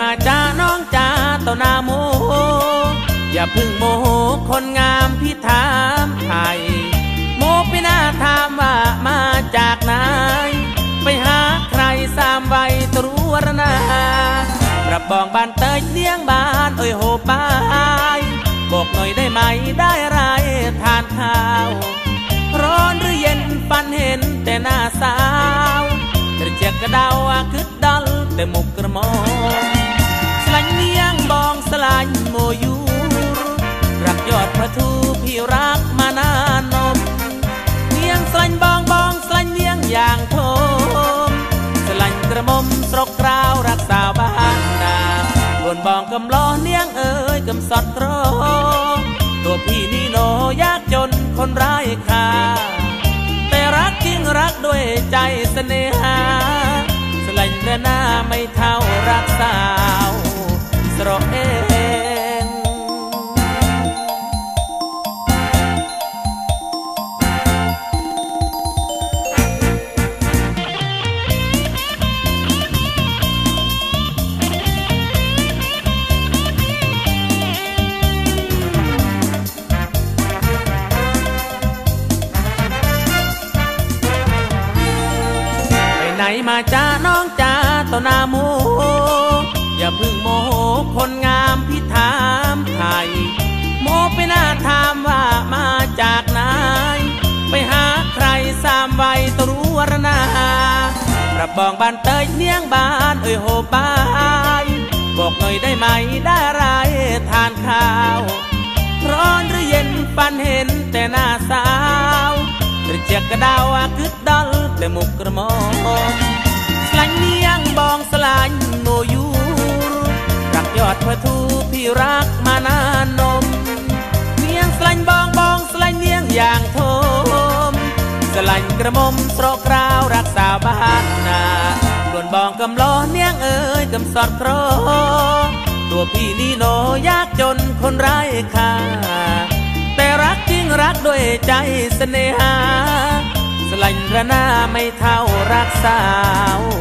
มาจ้าน้องจ้าต่อนาโมอย่าพึ่งโมโหคนงามพี่ถามไทยโมพี่หน้าถามว่ามาจากไหนไปหาใครสามใบตรวรนาระบองบ้านเตยเลี้ยงบานเอ้ยโหบายบอกหน่อยได้ไหมได้ไรทานข้าวร้อนหรือเย็นปันเห็นแต่หน้าสาวแต่เจ็กกระเดาคึดดอลแต่หมกกระมอง กกราวรักสาวบ้านนาบนบองกำล้อเนียงเอ้ยกำสอดรอตัวพี่นี่โนยากจนคนร้ายค่า นมาจ้าน้องจ้าต่อหน้าหมูอย่าพึ่งโมโหคนงามพี่ถามไทยโมไปหน้าถามว่ามาจากไหนไปหาใครสามไว้ตรู้วรนารับอกบ้านเตยเนียงบ้านเอ้ยโหบายบอกหน่อยได้ไหมได้ไรทานข้าวร้อนหรือเย็นปันเห็นแต่หน้าสาวหรือเจียกกระดาวคือด อลแต่มุกกระมองสลัญเนียงบองสลายโนยูรักยอดพระทูพี่รักมานานนมเนียงสลัญบองบองสลัญเนียงอย่างโทมสลัญกระมมสรกราวรักสาวบ้านนาล้วนบองกำล้อเนียงเอ้ยกำสอดครอตัวพี่นี่โนยากจนคนไร้ค่าแต่รักจริงรักด้วยใจเสน่หา ระนาไม่เท่ารักสาว